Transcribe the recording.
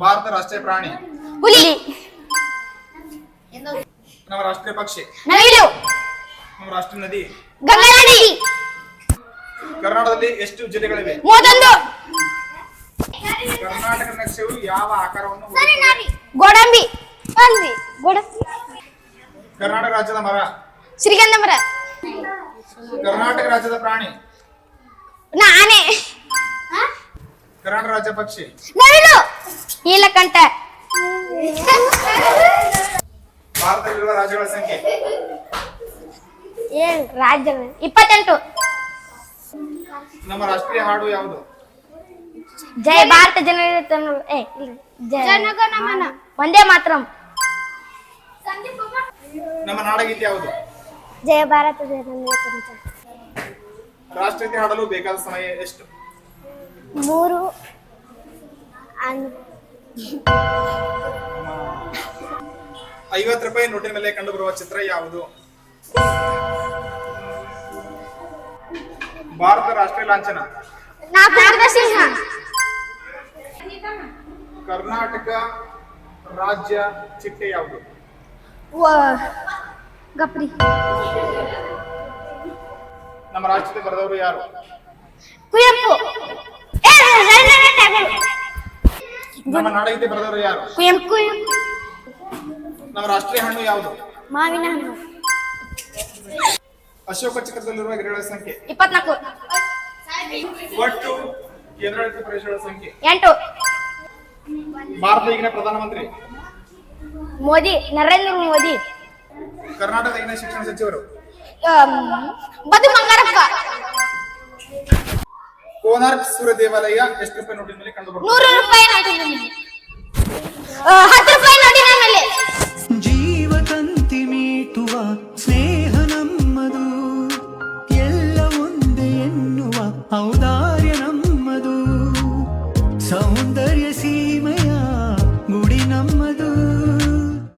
ಭಾರತ ರಾಷ್ಟ್ರೀಯ ಪ್ರಾಣಿ ಹುಲಿ ನಮ್ಮ ರಾಷ್ಟ್ರೀಯ ಪಕ್ಷಿ ನವಿಲು ನಮ್ಮ ರಾಷ್ಟ್ರೀಯ ನದಿ ಗಂಗಾ ನದಿ ಕರ್ನಾಟಕದಲ್ಲಿ ಎಷ್ಟು ಜಿಲ್ಲೆಗಳಿವೆ ಮೂವತ್ತೊಂದು ಕರ್ನಾಟಕ ನಕ್ಷೆಯು ಯಾವ ಆಕಾರವನ್ನು ಹೊಂದಿರುತ್ತದೆ? ಗೋಡಂಬಿ ಅಲ್ರಿ ಗೋಡಂಬಿ ಕರ್ನಾಟಕ ರಾಜ್ಯದ ಮರ ಶ್ರೀಗಂಧ ಮರ ಕರ್ನಾಟಕ ರಾಜ್ಯದ ಪ್ರಾಣಿ ನಾ ಆನೆ ಕರ್ನಾಟಕ ರಾಜ್ಯ ಪಕ್ಷಿ ನವಿಲು ನೀಲಕಂಠ ಭಾರತದಲ್ಲಿರುವ ರಾಜ್ಯಗಳ ಸಂಖ್ಯೆ? ಏನ್ ರಾಜ್ಯ ಇಪ್ಪತ್ತೆಂಟು. ನಮ್ಮ ರಾಷ್ಟ್ರೀಯ ಹಾಡು ಯಾವುದು? ಜಯ ಭಾರತ ಜನರ ಏ ಇಲ್ರಿ. ಜಯ ಜನಗಣಮನ. ಒಂದೇ ಮಾತ್ರಂ. ನಮ್ಮ ನಾಡಗೀತೆ ಯಾವುದು? ಜಯ ಭಾರತ ಜನರ ರಾಷ್ಟ್ರಗೀತೆ ಹಾಡಲು ಬೇಕಾದ ಸಮಯ ಎಷ್ಟು? ಮೂರು ಐವತ್ತು ರೂಪಾಯಿ ನೋಟಿನ ಮೇಲೆ ಕಂಡುಬರುವ ಚಿತ್ರ ಯಾವುದು? ಭಾರತ ರಾಷ್ಟ್ರೀಯ ಲಾಂಛನ. ಕರ್ನಾಟಕ ರಾಜ್ಯ ಚಿಟ್ಟೆ ಯಾವುದು? ನಮ್ಮ ರಾಷ್ಟ್ರದಲ್ಲಿ ಬರೆದವರು ಯಾರು? ನಮ್ಮ ನಾಡಗೀತೆ ಬರೆದವರು ಯಾರು? ಕುವೆಂಪು ನಮ್ಮ ರಾಷ್ಟ್ರೀಯ ಹಣ್ಣು ಯಾವುದು? ಮಾವಿನ ಹಣ್ಣು. ಅಶೋಕ ಚಕ್ರದಲ್ಲಿರುವ ಗಿಡಗಳ ಸಂಖ್ಯೆ. ಇಪ್ಪತ್ನಾಲ್ಕು. ಒಟ್ಟು ಕೇಂದ್ರಾಡಳಿತ ಪ್ರದೇಶಗಳ ಸಂಖ್ಯೆ. ಎಂಟು. ಭಾರತ ಈಗಿನ ಪ್ರಧಾನಮಂತ್ರಿ. ಮೋದಿ ನರೇಂದ್ರ ಮೋದಿ. ಕರ್ನಾಟಕದ ಈಗಿನ ಶಿಕ್ಷಣ ಸಚಿವರು. ಬದು ಬಂಗಾರಪ್ಪ ಕೋನಾರ್ಕ್ ಸೂರ್ಯ ದೇವಾಲಯ ಎಷ್ಟು ರೂಪಾಯಿ ನೋಟಿನಲ್ಲಿ ಕಂಡುಬರುತ್ತದೆ ನೂರು ರೂಪಾಯಿ ನೋಟಿನಲ್ಲಿ ಆ, ಹತ್ತು ರೂಪಾಯಿ ನೋಟಿನಲ್ಲಿ ಜೀವತಂತಿ ಮೀಟುವ ಸ್ನೇಹ ನಮ್ಮದು. ಎಲ್ಲ ಒಂದೇ ಎನ್ನುವ ಔದಾರ್ಯ ನಮ್ಮದು. ಸೌಂದರ್ಯ